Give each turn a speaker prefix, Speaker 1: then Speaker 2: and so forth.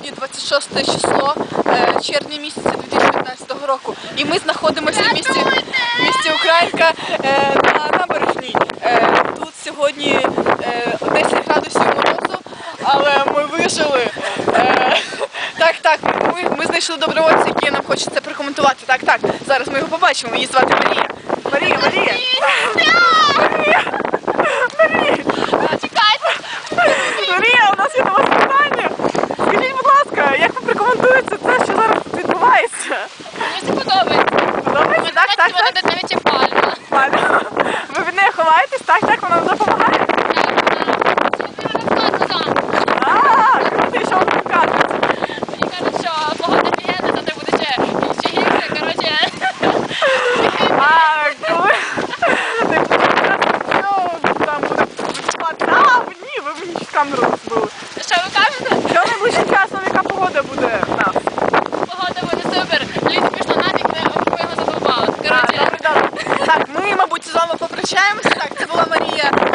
Speaker 1: Сьогодні 26 число е, червня місяця 2015 року. І ми знаходимося в місті, місті Українка е, на набережній. Е, Тут сьогодні е, 10 градусів морозу, але ми вижили. Е, Так, так, ми, ми знайшли добровольця, який нам хоче це прокоментувати. Так, так. Зараз ми його побачимо. Її звати. Марія, Марія. Марія. Марія.
Speaker 2: Чекайте!
Speaker 1: Марія, у нас є до вас питання. Скажіть, будь ласка, як ви прокоментуєте це, що зараз тут відбувається?
Speaker 2: Мені це подобається.
Speaker 1: Подобається? Так, так, так.
Speaker 2: тут навіть є пальма.
Speaker 1: Ладно. Ви від неї ховаєтесь? Так, так, вона вам допомагає? А, круто, і що?
Speaker 2: Мені кажуть, що погода фігенна, то ти буде ще, гірше. Коротше,
Speaker 1: А, коли... Там буде... А, ні, ви мені камеру розбили.
Speaker 2: що ви кажете?
Speaker 1: Що найближчим часом, яка погода буде в нас?
Speaker 2: Погода буде супер. Літо пішло нафіг, ми обоємо задовбали.
Speaker 1: Так, ми, мабуть, з вами попрощаємося. Так, це була. Марія